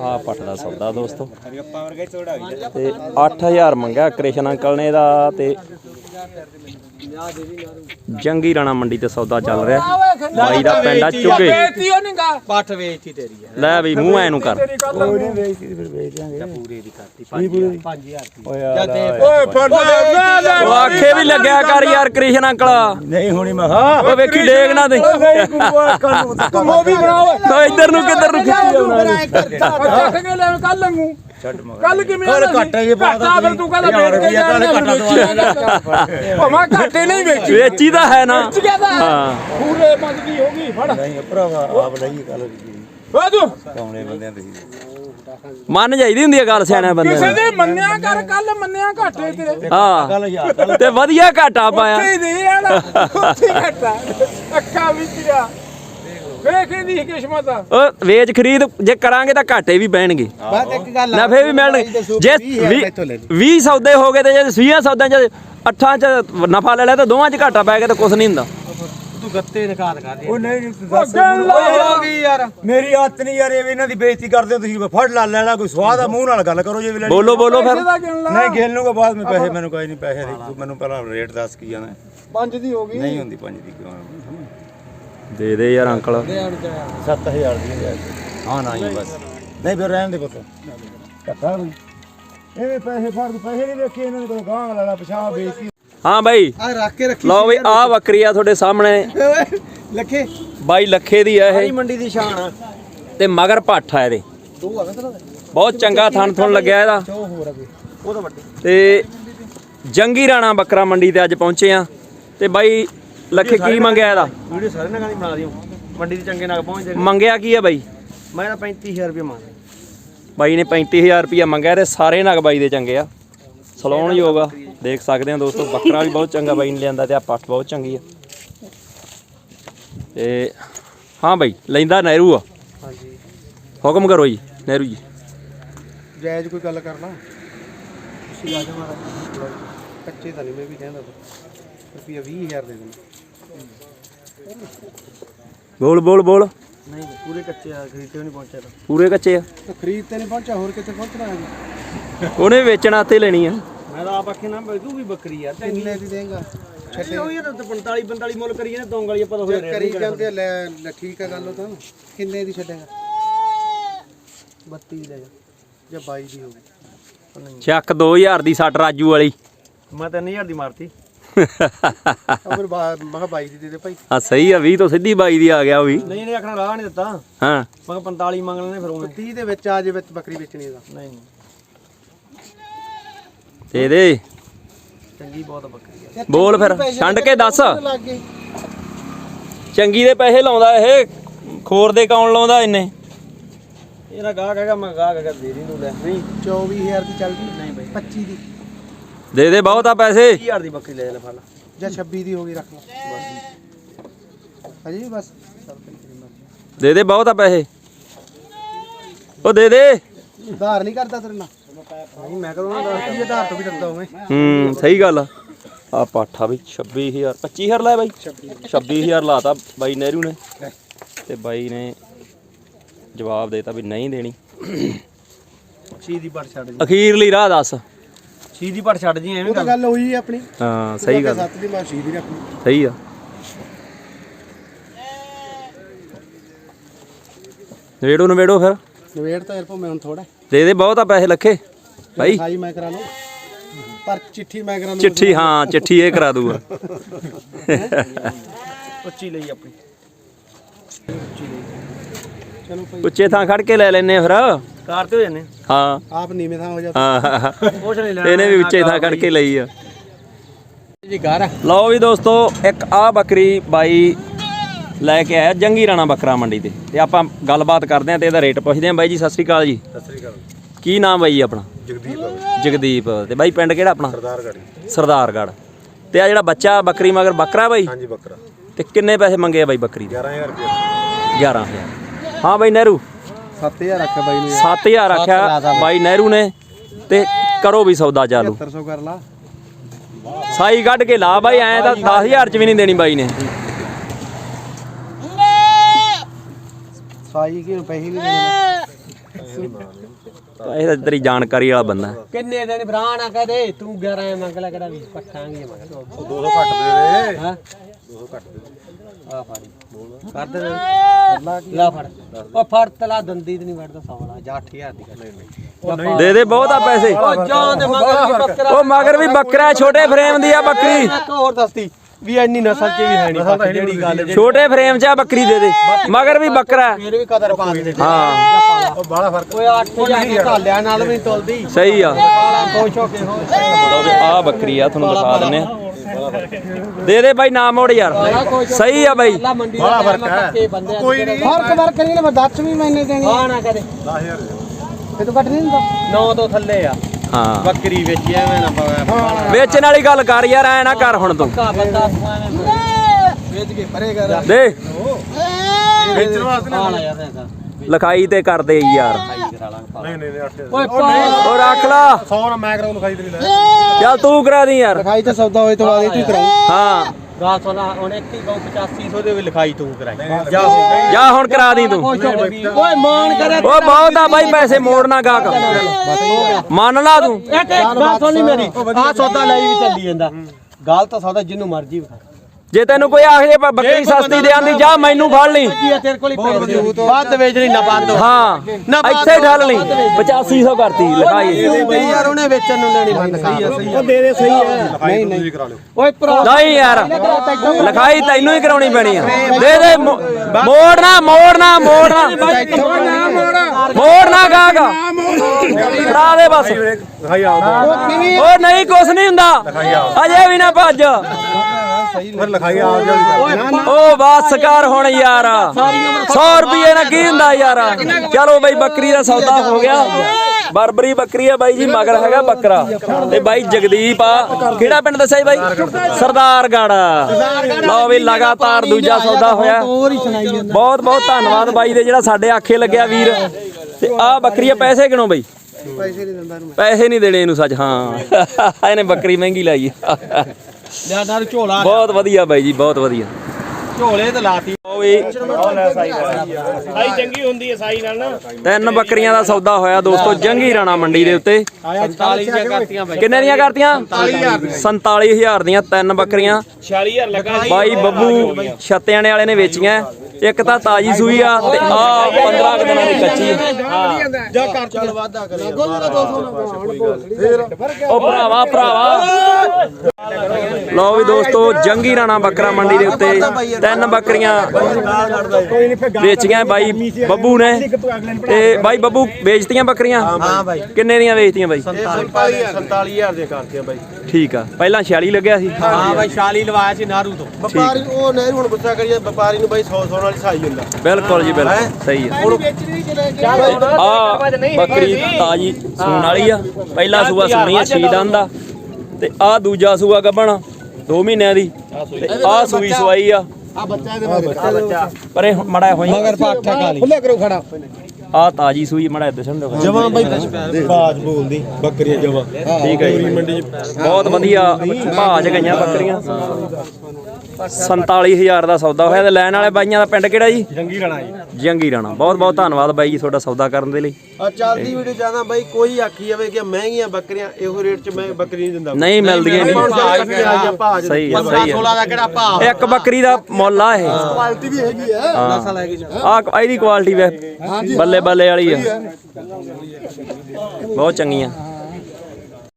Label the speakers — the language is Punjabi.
Speaker 1: ਆ ਪੱਟ ਦਾ ਸੌਦਾ ਦੋਸਤੋ ਤੇ 8000 ਮੰਗਿਆ ਕ੍ਰਿਸ਼ਨ ਅੰਕਲ ਨੇ ਦਾ ਤੇ ਜੰਗੀ ਰਾਣਾ ਮੰਡੀ ਤੇ ਸੌਦਾ ਚੱਲ ਰਿਹਾ। ਬਾਈ ਦਾ ਪਿੰਡ ਆ ਚੁੱਗੇ।
Speaker 2: ਵੇਚਤੀ ਉਹ ਨਹੀਂਗਾ
Speaker 3: ਪੱਠ ਵੇਚਤੀ ਤੇਰੀ ਹੈ
Speaker 1: ਲੈ ਵੀ ਮੂੰਹ ਐ ਨੂੰ ਕਰ।
Speaker 2: ਤੇਰੀ ਗੱਲ
Speaker 3: ਉਹਨੇ ਵੇਚਤੀ ਤੇ ਫਿਰ ਵੇਚ ਦਿਆਂਗੇ। ਪੂਰੇ ਦੀ ਕਰਤੀ 5000 ਦੀ?
Speaker 4: ਓਏ ਯਾਰ
Speaker 2: ਓਏ ਫੜ ਲੈ
Speaker 1: ਉਹ ਆਖੇ ਵੀ ਲੱਗਿਆ ਕਰ ਯਾਰ ਕ੍ਰਿਸ਼ਨ ਅੰਕਲ।
Speaker 4: ਨਹੀਂ ਹੋਣੀ ਮੈਂ ਹਾਂ
Speaker 1: ਉਹ ਵੇਖੀ ਡੇਗ ਨਾ ਦੇ।
Speaker 2: ਉਹ ਵੀ ਬਣਾਓ
Speaker 1: ਇੱਧਰ ਨੂੰ ਕਿੱਧਰ ਨੂੰ ਖਿੱਚੀ
Speaker 2: ਕੇ ਲੈ ਕੱਲ ਲੰਗੂ
Speaker 4: ਛੱਡ ਮਗਰ
Speaker 2: ਕੱਲ ਕਿਵੇਂ ਸੀ?
Speaker 4: ਘਾਟਾ ਹੀ ਪਾਤਾ
Speaker 2: ਘਾਟਾ ਫਿਰ ਤੂੰ ਕਹਿੰਦਾ ਵੇਚ ਕੇ ਜਾਣਾ
Speaker 4: ਘਾਟਾ ਦਵਾ
Speaker 2: ਭਾਵੇਂ ਘਾਟੇ ਨਹੀਂ ਵੇਚੀ।
Speaker 1: ਵੇਚੀ ਤਾਂ ਹੈ ਨਾ।
Speaker 2: ਵੇਚ ਗਿਆ ਤਾਂ
Speaker 1: ਹਾਂ।
Speaker 2: ਪੂਰੇ ਦੀ ਹੋ ਗਈ ਫੜ।
Speaker 4: ਨਹੀਂ ਭਰਾਵਾ ਆਪ ਲਈ ਕੱਲ
Speaker 2: ਓ ਤੂੰ।
Speaker 4: ਕੌਣੇ ਬੰਦਿਆਂ ਤੁਸੀਂ
Speaker 1: ਮੰਨ ਜਾਈਦੀ ਹੁੰਦੀ ਆ ਗੱਲ ਸਿਆਣਿਆਂ ਬੰਦੇ
Speaker 2: ਕਿਸੇ ਦੇ। ਮੰਨਿਆ ਕਰ ਕੱਲ ਮੰਨਿਆ ਘਾਟੇ ਤੇਰੇ।
Speaker 1: ਹਾਂ।
Speaker 4: ਕੱਲ ਯਾਰ ਕੱਲ
Speaker 1: ਤੇ ਵਧੀਆ ਘਾਟਾ ਪਾਇਆ।
Speaker 2: ਉੱਥੇ ਹੀ ਦੇ ਆਣਾ ਉੱਥੇ ਘਾਟਾ। ਅੱਖਾਂ ਵਿੱਚ ਆ। ਵੇਖ ਇਹਦੀ ਕਿਸਮਤ ਆ।
Speaker 1: ਉਹ ਵੇਚ ਖਰੀਦ ਜੇ ਕਰਾਂਗੇ ਤਾਂ ਘਾਟੇ ਵੀ ਪੈਣਗੇ।
Speaker 3: ਬਾਤ ਇੱਕ ਗੱਲ
Speaker 1: ਨਫੇ ਵੀ ਮਿਲਣਗੇ ਜੇ 20 ਸੌਦੇ ਹੋ ਗਏ ਤੇ ਜੇ 20 ਸੌਦਿਆਂ ਚ ਅੱਠਾਂ ਚ ਨਫਾ ਲੈ ਲਿਆ ਤਾਂ ਦੋਵਾਂ ਚ ਘਾਟਾ ਪੈ ਗਿਆ ਤਾਂ ਕੁਝ ਨਹੀਂ ਹੁੰਦਾ।
Speaker 3: ਤੂੰ ਗੱਤੇ ਨਿਕਾਲ ਕਰ ਦੇ
Speaker 4: ਉਹ ਨਹੀਂ ਨਹੀਂ ਤੂੰ
Speaker 2: ਉਹ
Speaker 4: ਦੱਸ।
Speaker 2: ਗਿਣ ਲਾ
Speaker 3: ਹੋ ਗਈ ਯਾਰ।
Speaker 4: ਮੇਰੀ ਆਦਤ ਨਹੀਂ ਯਾਰ ਇਹ ਵੀ ਇਹਨਾਂ ਦੀ ਬੇਇੱਜ਼ਤੀ ਕਰਦੇ ਹੋ ਤੁਸੀਂ ਫੜ ਲਾ ਲੈਣਾ ਕੋਈ ਸਵਾਦ ਆ ਮੂੰਹ ਨਾਲ ਗੱਲ ਕਰੋ ਜੇ ਵੀ ਲੈਣੀ।
Speaker 1: ਬੋਲੋ ਬੋਲੋ ਫਿਰ।
Speaker 2: ਇਹਦਾ ਗਿਣ ਲਾ।
Speaker 4: ਨਹੀਂ ਗੇਲ ਲੂਗਾ ਬਾਅਦ ਵਿੱਚ ਪੈਸੇ ਮੈਨੂੰ ਕੋਈ ਨਹੀਂ ਪੈਸੇ ਦੇ ਤੂੰ ਮੈਨੂੰ ਪਹਿਲਾਂ ਰੇਟ ਦੱਸ ਕੀ ਜਾਣਾ।
Speaker 2: ਪੰਜ ਦੀ ਹੋ ਗਈ।
Speaker 4: ਨਹੀਂ ਹੁੰਦੀ ਪੰਜ ਦੀ ਕਿਉਂ?
Speaker 1: ਦੇ ਦੇ ਯਾਰ ਅੰਕਲ।
Speaker 4: 7000 ਦੀ ਹੈ ਹਾਂ ਨਾ ਹੀ ਬਸ। ਨਹੀਂ ਫਿਰ ਰਹਿਣ ਦੇ ਪੁੱਤ। ਕੱਟਾ ਵੀ ਐਵੇਂ ਪੈਸੇ ਫੜ ਤੂੰ ਪੈਸੇ ਨਹੀਂ ਵੇਖੇ ਇਹਨਾਂ ਨੇ ਕੋਈ ਗਾਂ ਲੈਣਾ ਪਿਛਾਂ ਬੇਇੱਜ਼ਤੀ
Speaker 1: ਹਾਂ ਬਾਈ।
Speaker 3: ਆ ਰੱਖ ਕੇ ਰੱਖੀ
Speaker 1: ਲਓ ਬਈ ਆ ਬੱਕਰੀ ਆ ਤੁਹਾਡੇ ਸਾਹਮਣੇ।
Speaker 3: ਲੱਖੇ।
Speaker 1: ਬਾਈ ਲੱਖੇ ਦੀ ਆ
Speaker 3: ਸਾਰੀ
Speaker 1: ਇਹ
Speaker 3: ਮੰਡੀ ਦੀ ਸ਼ਾਨ ਆ।
Speaker 1: ਤੇ ਮਗਰ ਪੱਠ ਆ ਇਹਦੇ।
Speaker 3: ਦੋ ਆ ਕਿਤਨਾ
Speaker 1: ਬਹੁਤ ਚੰਗਾ ਥਣ ਥਣ ਲੱਗਿਆ ਇਹਦਾ।
Speaker 3: ਉਹ ਵੱਡੀ।
Speaker 1: ਤੇ ਜੰਗੀ ਰਾਣਾ ਬੱਕਰਾ ਮੰਡੀ ਤੇ ਅੱਜ ਪਹੁੰਚੇ ਆ। ਤੇ ਬਾਈ ਲੱਖੇ ਕੀ ਮੰਗਿਆ ਇਹਦਾ?
Speaker 3: ਵੀਡੀਓ ਸਾਰੇ ਨਗਾਂ ਦੀ ਬਣਾ ਦਿਓ। ਮੰਡੀ ਦੀ ਚੰਗੇ ਨਾਲ ਪਹੁੰਚ ਜਾਏ
Speaker 1: ਮੰਗਿਆ ਕੀ ਆ ਬਾਈ?
Speaker 3: ਮੈਂ ਤਾਂ 35000 ਰੁਪਏ ਮੰਗਦਾ।
Speaker 1: ਬਾਈ ਨੇ 35000 ਰੁਪਇਆ ਮੰਗਿਆ ਤੇ ਸਾਰੇ ਨਗ ਬਾਈ ਦੇ ਚੰਗੇ ਆ। ਸਲਾਉਣ ਯੋਗ ਦੇਖ ਸਕਦੇ ਆ ਦੋਸਤੋ ਬੱਕਰਾ ਵੀ ਬਹੁਤ ਚੰਗਾ ਬਾਈ ਨੇ ਲਿਆਂਦਾ ਤੇ ਆ ਪੱਠ ਬਹੁਤ ਚੰਗੀ ਆ। ਤੇ ਹਾਂ ਬਾਈ ਲੈਂਦਾ ਨਹਿਰੂ ਆ।
Speaker 3: ਹਾਂਜੀ।
Speaker 1: ਹੁਕਮ ਕਰੋ ਜੀ ਨਹਿਰੂ ਜੀ।
Speaker 3: ਜਾਇਜ਼ ਕੋਈ ਗੱਲ ਕਰਨਾ? ਤੁਸੀਂ ਆ ਜਾ ਮਾਰਾ ਕੱਚੇ ਤਾਂ ਨਹੀਂ ਮੈਂ ਵੀ ਕਹਿੰਦਾ ਰੁਪਿਆ 20000 ਦੇ ਦੇਣਾ
Speaker 1: ਬੋਲ ਬੋਲ ਬੋਲ।
Speaker 3: ਨਹੀਂ ਪੂਰੇ ਕੱਚੇ ਆ ਖਰੀਦ ਤੇ ਨਹੀਂ ਪਹੁੰਚਿਆ ਤਾਂ।
Speaker 1: ਪੂਰੇ ਕੱਚੇ ਆ।
Speaker 3: ਖਰੀਦ ਤੇ ਨਹੀਂ ਪਹੁੰਚਿਆ ਹੋਰ ਕਿੱਥੇ ਪਹੁੰਚਣਾ ਹੈ?
Speaker 1: ਉਹਨੇ ਵੇਚਣਾ ਤੇ ਲੈਣੀ ਆ।
Speaker 3: ਮੈਂ ਤਾਂ ਆਪ ਆਖੇ ਨਾ ਤੂੰ ਵੀ ਬੱਕਰੀ ਆ ਕਿੰਨੇ ਦੀ ਦੇਂਗਾ? ਛੱਡੇ। ਹੋਈ ਤਾਂ 45 45 ਮੁੱਲ ਕਰੀ ਜਾਂਦੇ ਦੋਂਗ ਵਾਲੀ ਆਪਾਂ ਤਾਂ ਹੋਏ ਕਰੀ ਜਾਂਦੇ ਲੈ ਲੈ ਠੀਕ ਆ ਗੱਲ ਉਹ ਤਾਂ। ਕਿੰਨੇ ਦੀ ਛੱਡੇਗਾ? 32 ਲੈ ਜਾ ਜਾਂ 22 ਦੀ ਹੋਵੇ
Speaker 1: ਚੱਕ 2000 ਦੀ ਸੱਟ ਰਾਜੂ ਵਾਲੀ।
Speaker 3: ਮੈਂ 3000 ਦੀ ਮਾਰਤੀ। ਉਹ ਫਿਰ ਮੈਂ 22 ਦੀ ਦੇ ਦੇ ਭਾਈ।
Speaker 1: ਆ ਸਹੀ ਆ 20 ਤੋਂ ਸਿੱਧੀ ਬਾਈ ਦੀ ਆ ਗਿਆ ਉਹ ਵੀ।
Speaker 3: ਨਹੀਂ ਨਹੀਂ ਆਖਣਾ ਰਾਹ ਨਹੀਂ ਦਿੱਤਾ।
Speaker 1: ਹਾਂ।
Speaker 3: ਮੈਂ 45 ਮੰਗ ਲੈਣੇ ਫਿਰ ਉਹਨੇ 30 ਦੇ ਵਿੱਚ ਆ ਜੇ ਵਿੱਚ ਬੱਕਰੀ ਵੇਚਣੀ ਇਹਦਾ ਨਹੀਂ। ਨਹੀਂ
Speaker 1: ਦੇ ਦੇ।
Speaker 3: ਚੰਗੀ ਬਹੁਤ ਬੱਕਰੀ ਆ।
Speaker 1: ਬੋਲ ਫਿਰ ਛੰਡ ਕੇ ਦੱਸ।
Speaker 3: ਲੱਗ ਗਈ।
Speaker 1: ਚੰਗੀ ਦੇ ਪੈਸੇ ਲਾਉਂਦਾ ਇਹ ਖੋਰ ਦੇ ਕੌਣ ਲਾਉਂਦਾ ਇੰਨੇ
Speaker 3: ਇਹਦਾ ਗਾਹ ਕਹੇਗਾ ਮੈਂ ਗਾਹ ਕਹੇਗਾ ਦੇ ਦੀ ਨੂੰ ਲੈ। ਨਹੀਂ 24000 ਦੀ ਚੱਲਦੀ ਨਹੀਂ ਬਾਈ। 25 ਦੀ।
Speaker 1: ਦੇ ਦੇ ਬਹੁਤ ਆ ਪੈਸੇ।
Speaker 3: 20000 ਦੀ ਬੱਕਰੀ ਲੈ ਲੈ ਫੜ ਜਾਂ 26 ਦੀ ਹੋ ਗਈ ਰੱਖ ਲਓ ਬਸ ਅਜੀ ਬਸ।
Speaker 1: ਦੇ ਦੇ ਬਹੁਤ ਆ ਪੈਸੇ। ਉਹ ਦੇ ਦੇ।
Speaker 3: ਉਧਾਰ ਨਹੀਂ ਕਰਦਾ ਤੇਰੇ ਨਾਲ। ਨਹੀਂ ਮੈਂ ਕਰੂੰਗਾ 10 ਰੁਪਏ ਉਧਾਰ ਤੋਂ ਵੀ ਡਰਦਾ ਹਾਂ
Speaker 1: ਹੂੰ ਸਹੀ ਗੱਲ ਆ। ਆ ਪਾਠਾ ਵੀ 26000 25000 ਲਾਇਆ ਬਾਈ। 26000 ਲਾਤਾ ਬਾਈ ਨਹਿਰੂ ਨੇ। ਤੇ ਬਾਈ ਨੇ ਜਵਾਬ ਦੇਤਾ ਵੀ ਨਹੀਂ ਦੇਣੀ।
Speaker 3: ਦੀ ਛੱਡ ਜੀ।
Speaker 1: ਅਖੀਰਲੀ ਰਾਹ ਦੱਸ।
Speaker 3: ਛੀ ਦੀ ਪੜ ਛੱਡ ਜੀ ਐਵੇਂ ਗੱਲ ਹੋਈ ਆਪਣੀ।
Speaker 1: ਹਾਂ ਸਹੀ ਗੱਲ।
Speaker 3: ਸੱਤ ਦੀ ਮੈਂ ਛੀ ਦੀ ਰੱਖਣੀ
Speaker 1: ਸਹੀ ਆ। ਨਵੇੜੋ ਨਵੇੜੋ ਫਿਰ।
Speaker 3: ਨਵੇੜ ਤਾਂ ਯਾਰ ਮੈਂ ਹੁਣ ਥੋੜਾ
Speaker 1: ਦੇ ਦੇ ਬਹੁਤ ਆ ਪੈਸੇ ਲੱਖੇ। ਬਾਈ।
Speaker 3: ਖਾਈ ਮੈਂ ਕਰਾ ਲਵਾਂ ਪਰ ਚਿੱਠੀ ਮੈਂ ਕਰਾ
Speaker 1: ਚਿੱਠੀ ਹਾਂ ਚਿੱਠੀ ਇਹ ਕਰਾ ਦੂਗਾ।
Speaker 3: 25 ਲਈ ਆਪਣੀ। ਚਲੋ ਭਾਈ।
Speaker 1: ਉੱਚੇ ਥਾਂ ਖੜ ਕੇ ਲੈ ਲੈਨੇ ਆ ਫਿਰ।
Speaker 3: ਕਾਰ ਤੇ ਹੋ ਜਾਂਦੇ
Speaker 1: ਹਾਂ।
Speaker 3: ਆਪ ਨੀਵੇਂ ਥਾਂ ਹੋ ਜਾ।
Speaker 1: ਹਾਂ।
Speaker 3: ਕੁਛ ਨਹੀਂ ਲੈਣਾ।
Speaker 1: ਇਹਨੇ ਵੀ ਉੱਚੇ ਥਾਂ ਖੜ ਕੇ ਲਈ ਆ।
Speaker 3: ਜੀ ਘਰ
Speaker 1: ਲਓ ਵੀ ਦੋਸਤੋ ਇੱਕ ਆ ਬੱਕਰੀ ਬਾਈ ਲੈ ਕੇ ਆਇਆ ਜੰਗੀ ਰਾਣਾ ਬੱਕਰਾ ਮੰਡੀ ਤੇ। ਤੇ ਆਪਾਂ ਗੱਲਬਾਤ ਕਰਦੇ ਆ ਤੇ ਇਹਦਾ ਰੇਟ ਪੁੱਛਦੇ ਆ ਬਾਈ ਜੀ ਸਤਿ ਸ੍ਰੀ ਅਕਾਲ ਜੀ।
Speaker 4: ਸਤਿ ਸ੍ਰੀ ਅਕਾਲ।
Speaker 1: ਕੀ ਨਾਮ ਬਾਈ ਜੀ ਆਪਣਾ?
Speaker 4: ਜਗਦੀਪ।
Speaker 1: ਜਗਦੀਪ। ਤੇ ਬਾਈ ਪਿੰਡ ਕਿਹੜਾ ਆਪਣਾ?
Speaker 4: ਸਰਦਾਰ ਗੜੀ
Speaker 1: ਸਰਦਾਰਗੜ੍ਹ। ਤੇ ਆ ਜਿਹੜਾ ਬੱਚਾ ਬੱਕਰੀ ਮਗਰ ਬੱਕਰਾ ਬਾਈ?
Speaker 4: ਹਾਂਜੀ ਬੱਕਰਾ।
Speaker 1: ਤੇ ਕਿੰਨੇ ਪੈਸੇ ਮੰਗੇ ਆ ਬਾਈ ਬੱਕਰੀ ਦੇ?
Speaker 4: 11000 ਰੁਪਏ
Speaker 1: 11000 ਹਾਂ ਬਾਈ ਨਹਿਰੂ।
Speaker 3: 7000 ਰੱਖਿਆ ਬਾਈ ਨੂੰ
Speaker 1: 7000 ਆਖਿਆ ਬਾਈ। ਨਹਿਰੂ ਨੇ ਤੇ ਕਰੋ ਵੀ ਸੌਦਾ ਚਾਲੂ।
Speaker 3: 700 ਕਰ ਲਾ।
Speaker 1: ਸਾਈ ਕੱਢ ਕੇ ਲਾ ਬਾਈ ਐਂ ਤਾਂ 10000 ਚ ਵੀ ਨਹੀਂ ਦੇਣੀ ਬਾਈ ਨੇ।
Speaker 3: ਸਾਈ ਕੀ ਪੈਸੇ ਨਹੀਂ ਦੇਣੇ
Speaker 1: ਇਹ ਤਾਂ ਤੇਰੀ ਜਾਣਕਾਰੀ ਵਾਲਾ ਬੰਦਾ।
Speaker 2: ਕਿੰਨੇ ਦਿਨ ਭਰਾ ਨਾ ਕਹਦੇ ਤੂੰ 11 ਮੰਗ ਲੈ ਕਿਹੜਾ ਵੀ ਪੱਠਾਂਗੇ ਮੰਗ
Speaker 3: 200 ਘੱਟ ਦੇ ਦੇ।
Speaker 2: ਹਾਂ?
Speaker 3: 200 ਘੱਟ ਦੇ।
Speaker 2: ਆ ਫੜੀ। ਕਰ ਦੇ। ਲਾ ਫੜ। ਉਹ ਫੜ ਤਲਾ ਦੰਦੀ ਤੇ ਨਹੀਂ ਵੜਦਾ ਸਵਾਲਾ ਜਾ 8000 ਦੀ ਕਰ
Speaker 1: ਦੇ ਦੇ ਬਹੁਤ ਆ ਪੈਸੇ।
Speaker 2: ਉਹ ਜਾਨ ਦੇ ਮਗਰ ਵੀ ਬੱਕਰਾ।
Speaker 1: ਉਹ ਮਗਰ ਵੀ ਬੱਕਰਾ ਛੋਟੇ ਫਰੇਮ ਦੀ ਆ ਬੱਕਰੀ।
Speaker 2: ਇੱਕ ਹੋਰ ਦੱਸਦੀ ਵੀ ਇੰਨੀ ਨਸਲ ਚ ਵੀ ਹੈ ਨਹੀਂ ਜਿਹੜੀ ਗੱਲ
Speaker 1: ਛੋਟੇ ਫਰੇਮ 'ਚ ਆ ਬੱਕਰੀ ਦੇ ਦੇ। ਮਗਰ ਵੀ ਬੱਕਰਾ
Speaker 2: ਫਿਰ ਵੀ ਕਦਰ ਪਾ ਦੇ।
Speaker 1: ਹਾਂ।
Speaker 3: ਉਹ ਬਾਲਾ ਫ਼ਰਕ
Speaker 2: ਓਏ 8000 ਦੀ ਘਾਲਿਆਂ ਨਾਲ ਵੀ ਨੀ ਤੁਲਦੀ।
Speaker 1: ਸਹੀ ਆ।
Speaker 2: ਕਾਲਾ ਖੁਸ਼ ਹੋ ਕੇ ਹੋ
Speaker 1: ਆ ਬੱਕਰੀ ਆ ਤੁਹਾਨੂੰ ਦਿਖਾ ਦਿੰਨੇ ਆ। ਦੇ ਦੇ ਬਾਈ ਨਾ ਮੋੜ ਯਾਰ। ਸਹੀ ਆ ਬਾਈ।
Speaker 2: ਦਾ ਫ਼ਰਕ ਹੈ। ਕੋਈ ਨਹੀਂ।
Speaker 3: ਫ਼ਰਕ ਫ਼ਰਕ ਨਹੀਂ ਮੈਂ ਦੱਸ ਵੀ ਮੈਨੇ ਦੇਣੀ
Speaker 2: ਹਾਂ ਨਾ ਕਰੇ।
Speaker 3: 10000 ਦੇ
Speaker 2: ਇਹ ਤੋਂ ਘੱਟ ਨਹੀਂ ਹੁੰਦਾ। 9 ਤੋਂ ਥੱਲੇ ਆ।
Speaker 1: ਹਾਂ।
Speaker 2: ਬੱਕਰੀ ਵੇਚੀ ਐਵੇਂ ਨਾ ਪਾਵੇ।
Speaker 1: ਵੇਚਣ ਵਾਲੀ ਗੱਲ ਕਰ ਯਾਰ ਐ ਨਾ ਕਰ ਹੁਣ ਤੂੰ।
Speaker 2: ਵੇਚ ਕੇ ਪਰੇ ਕਰ।
Speaker 1: ਦੇ।
Speaker 3: ਵੇਚਣ ਵਾਸਤੇ
Speaker 2: ਲੈ ਯਾਰ ਇਹਦਾ।
Speaker 1: ਲਿਖਾਈ ਤੇ ਕਰ ਦੇ ਯਾਰ।
Speaker 3: ਨਹੀਂ ਨਹੀਂ। 8000
Speaker 2: ਓਏ
Speaker 1: ਉਹ ਰੱਖ ਲਾ।
Speaker 3: 100 ਨਾ ਮੈਂ ਕਰਾਉਂ ਲਿਖਾਈ ਤੇਰੀ ਲੈ।
Speaker 1: ਚੱਲ ਤੂੰ ਕਰਾ ਦੀ ਯਾਰ।
Speaker 3: ਲਿਖਾਈ ਤੇ ਸੌਦਾ ਹੋਏ ਤੋਂ ਬਾਅਦ ਹੀ ਤੂੰ ਕਰਾਈ
Speaker 1: ਹਾਂ।
Speaker 2: ਗਾ ਸੋਨਾ ਹੁਣ 21 ਗੋ 8500 ਦੇ ਵੀ ਲਿਖਾਈ ਤੂੰ ਕਰਾਈ। ਜਾ। ਹੋ ਗਈ
Speaker 1: ਜਾ ਹੁਣ ਕਰਾ ਦੀ ਤੂੰ।
Speaker 2: ਖੁਸ਼ ਹੋ ਗਈ ਓਏ ਮਾਨ ਕਰੇ
Speaker 1: ਉਹ ਬਹੁਤ ਆ ਬਾਈ ਪੈਸੇ ਮੋੜਨਾ ਗਾਕ ਮੰਨ ਲਾ ਤੂੰ।
Speaker 2: ਇੱਕ ਇੱਕ ਗੱਲ ਸੁਣੀ ਮੇਰੀ। ਆ ਸੌਦਾ ਲਈ ਵੀ ਚੱਲੀ ਜਾਂਦਾ। ਗੱਲ ਤਾਂ ਸੌਦਾ ਜਿੰਨੂੰ ਮਰਜ਼ੀ ਵਿਖਾ।
Speaker 1: ਜੇ ਤੈਨੂੰ ਕੋਈ ਆਖ ਬੱਕਰੀ ਸਸਤੀ ਦੇ ਆਂਦੀ ਜਾ ਮੈਨੂੰ ਫੜ ਲਈ
Speaker 2: ਤੇਰੇ ਕੋਲ ਹੀ ਪੈਸੇ ਵੱਧ ਵੇਚ ਲਈ ਨਾ ਬੰਦ
Speaker 1: ਹਾਂ ਇੱਥੇ ਹੀ ਠੱਲ ਲਈ 8500 ਕਰਤੀ ਲਿਖਾਈ
Speaker 2: ਯਾਰ ਉਹਨੇ ਵੇਚਣ ਨੂੰ ਲੈਣੀ ਬੰਦ ਸਹੀ ਆ
Speaker 3: ਦੇ ਦੇ ਸਹੀ ਹੈ ਨਹੀਂ ਨਹੀਂ ਕਰਾ ਲਿਓ
Speaker 2: ਓਏ ਭਰਾ
Speaker 1: ਨਹੀਂ ਯਾਰ ਲਿਖਾਈ ਤੈਨੂੰ ਹੀ ਕਰਾਉਣੀ ਪੈਣੀ ਆ ਦੇ ਦੇ ਮੋੜਨਾ ਮੋੜਨਾ ਮੋੜਨਾ ਮੋੜਨਾ ਗਾਕ ਫੜਾ ਦੇ ਬਸ
Speaker 3: ਲਿਖਾਈ ਆਉ
Speaker 1: ਉਹ ਨਹੀਂ ਕੁਛ ਨਹੀਂ ਹੁੰਦਾ ਅਜੇ ਵੀ ਨਾ ਭੱਜ
Speaker 3: ਫਿਰ ਲਿਖਾਈ ਆ ਜਾ
Speaker 1: ਉਹ ਬਸ ਕਰ ਹੁਣ ਯਾਰ। 100 ਰੁਪਏ ਨਾਲ ਕੀ ਹੁੰਦਾ ਯਾਰ? ਚਲੋ ਬਈ ਬੱਕਰੀ ਦਾ ਸੌਦਾ ਹੋ ਗਿਆ। ਬਰਬਰੀ ਬੱਕਰੀ ਆ ਬਾਈ ਜੀ ਮਗਰ ਹੈਗਾ ਬੱਕਰਾ। ਤੇ ਬਾਈ ਜਗਦੀਪ ਆ। ਕਿਹੜਾ ਪਿੰਡ ਦੱਸਿਆ ਬਾਈ? ਸਰਦਾਰਗੜ ਲਓ ਵੀ ਲਗਾਤਾਰ ਦੂਜਾ ਸੌਦਾ ਹੋਇਆ। ਬਹੁਤ ਬਹੁਤ ਧੰਨਵਾਦ ਬਾਈ ਦੇ ਜਿਹੜਾ ਸਾਡੇ ਆਖੇ ਲੱਗਿਆ ਵੀਰ। ਤੇ ਆ ਬੱਕਰੀ ਆ ਪੈਸੇ ਕਿਣੋ ਬਾਈ?
Speaker 3: ਪੈਸੇ ਨਹੀਂ ਦਿੰਦਾ ਨੂੰ
Speaker 1: ਪੈਸੇ ਨਹੀਂ ਦੇਣੇ ਇਹਨੂੰ ਸੱਚ ਹਾਂ। ਇਹਨੇ ਬੱਕਰੀ ਮਹਿੰਗੀ ਲਾਈ ਆ।
Speaker 2: ਲਿਆ ਨਾਲ ਝੋਲਾ
Speaker 1: ਬਹੁਤ ਵਧੀਆ ਬਾਈ ਜੀ ਬਹੁਤ ਵਧੀਆ।
Speaker 2: ਝੋਲੇ ਤੇ ਲਾਤੀ।
Speaker 1: ਉਹ ਵੀ।
Speaker 5: ਸਾਈ ਚੰਗੀ ਹੁੰਦੀ ਹੈ ਸਾਈ ਨਾਲ ਨਾ।
Speaker 1: ਤਿੰਨ ਬੱਕਰੀਆਂ ਦਾ ਸੌਦਾ ਹੋਇਆ ਦੋਸਤੋ ਜੰਗੀ ਰਾਣਾ ਮੰਡੀ ਦੇ ਉੱਤੇ।
Speaker 2: 47 ਦੀਆਂ ਕਰਤੀਆਂ ਬਾਈ।
Speaker 1: ਕਿੰਨੇ ਦੀਆਂ ਕਰਤੀਆਂ? 47000 ਦੀਆਂ। ਤਿੰਨ ਬੱਕਰੀਆਂ।
Speaker 5: 46000 ਲੱਗਾ
Speaker 1: ਬਾਈ ਬੱਬੂ ਛੱਤਿਆਣੇ ਵਾਲੇ ਨੇ ਵੇਚੀਆਂ। ਇੱਕ ਤਾਂ ਤਾਜੀ ਸੂਈ ਆ ਤੇ ਆ 15 ਕੁ ਦਿਨਾਂ ਦੀ ਕੱਚੀ ਆ।
Speaker 2: ਜਾ ਕਰ ਚੱਲ ਵਾਦਾ ਕਰੇ
Speaker 1: ਉਹ ਭਰਾਵਾ ਭਰਾਵਾ। ਲਓ ਵੀ ਦੋਸਤੋ ਜੰਗੀ ਰਾਣਾ ਬੱਕਰਾ ਮੰਡੀ ਦੇ ਉੱਤੇ ਤਿੰਨ ਬੱਕਰੀਆਂ ਵੇਚੀਆਂ ਬਾਈ ਬੱਬੂ ਨੇ। ਤੇ ਬਾਈ ਬੱਬੂ ਵੇਚਤੀਆਂ ਬੱਕਰੀਆਂ?
Speaker 2: ਹਾਂ ਬਾਈ।
Speaker 1: ਕਿੰਨੇ ਦੀਆਂ ਵੇਚਤੀਆਂ ਬਾਈ?
Speaker 2: 47000 ਦੀਆਂ ਕਰਤੀਆਂ ਬਾਈ।
Speaker 1: ਠੀਕ ਆ। ਪਹਿਲਾਂ 46 ਲੱਗਿਆ ਸੀ।
Speaker 2: ਹਾਂ ਬਾਈ 46 ਲਵਾਇਆ ਸੀ ਨਾਰੂ ਤੋਂ।
Speaker 3: ਵਪਾਰੀ ਉਹ ਨਹਿਰੂ ਹੁਣ ਗੁੱਸਾ ਕਰੀਏ ਵਪਾਰੀ ਨੂੰ ਬਾਈ 100 100 ਨਾਲ
Speaker 1: ਬਿਲਕੁਲ ਜੀ ਬਿਲਕੁਲ ਸਹੀ ਆ ਆ ਬੱਕਰੀ ਤਾਜੀ ਸੂਣ ਵਾਲੀ ਆ। ਪਹਿਲਾ ਸੂਆ ਸੂਣੀ ਆ 6 ਦੰਦ ਦਾ ਤੇ ਆ ਦੂਜਾ ਸੂਆ ਗੱਬਣ 2 ਮਹੀਨਿਆਂ ਦੀ। ਤੇ ਆ ਸੂਈ ਸਵਾਈ ਆ।
Speaker 3: ਆ ਬੱਚਾ ਇਹਦੇ ਮਗਰ ਬੱਚਾ
Speaker 1: ਪਰੇ ਮੜਾ ਹੋਈ।
Speaker 2: ਮਗਰ ਪਾਠਾ ਕਾਲੀ
Speaker 3: ਖੁੱਲੇ। ਕਰੋ ਖੜਾ।
Speaker 1: ਆ ਤਾਜੀ ਸੂਈ ਮੜਾ ਦਿਸਣ ਦਿਓ
Speaker 3: ਜਵਾਂ ਬਾਈ। ਬਾਜ ਬੋਲਦੀ ਬੱਕਰੀਆਂ ਜਵਾਂ।
Speaker 1: ਠੀਕ ਹੈ ਜੀ।
Speaker 3: ਮੰਡੀ
Speaker 1: ਬਹੁਤ ਵਧੀਆ ਭਾਜ ਗਈਆਂ ਬੱਕਰੀਆਂ। 47000 ਦਾ ਸੌਦਾ ਹੋਇਆ ਤੇ ਲੈਣ ਵਾਲੇ ਬਾਈਆਂ ਦਾ ਪਿੰਡ ਕਿਹੜਾ ਜੀ?
Speaker 3: ਜੰਗੀ ਰਾਣਾ ਜੀ।
Speaker 1: ਜੰਗੀ ਰਾਣਾ। ਬਹੁਤ ਬਹੁਤ ਧੰਨਵਾਦ ਬਾਈ ਜੀ ਤੁਹਾਡਾ ਸੌਦਾ ਕਰਨ ਦੇ ਲਈ।
Speaker 6: ਆ ਚੱਲਦੀ ਵੀਡੀਓ ਜ਼ਿਆਦਾ ਬਾਈ ਕੋਈ ਆਖੀ ਜਾਵੇ ਕਿ ਮਹਿੰਗੀਆਂ ਬੱਕਰੀਆਂ ਇਹੋ ਰੇਟ 'ਚ ਮੈਂ ਬੱਕਰੀ ਨਹੀਂ ਦਿੰਦਾ।
Speaker 1: ਨਹੀਂ ਮਿਲਦੀਆਂ ਨਹੀਂ ਸਹੀ ਹੈ
Speaker 2: 15
Speaker 1: ਸਹੀ
Speaker 2: 16 ਦਾ ਕਿਹੜਾ ਭਾਅ?
Speaker 1: ਹੈ ਇੱਕ ਬੱਕਰੀ ਦਾ ਮੁੱਲ ਆ ਇਹ।
Speaker 3: ਕੁਆਲਿਟੀ ਵੀ ਹੈਗੀ ਆ।
Speaker 1: ਨਸਲ ਹੈਗੀ ਆ ਇਹਦੀ ਕੁਆਲਿਟੀ ਵੇ। ਬੱਲੇ ਬੱਲੇ ਵਾਲੀ ਆ। ਬਹੁਤ ਚੰਗੀਆਂ।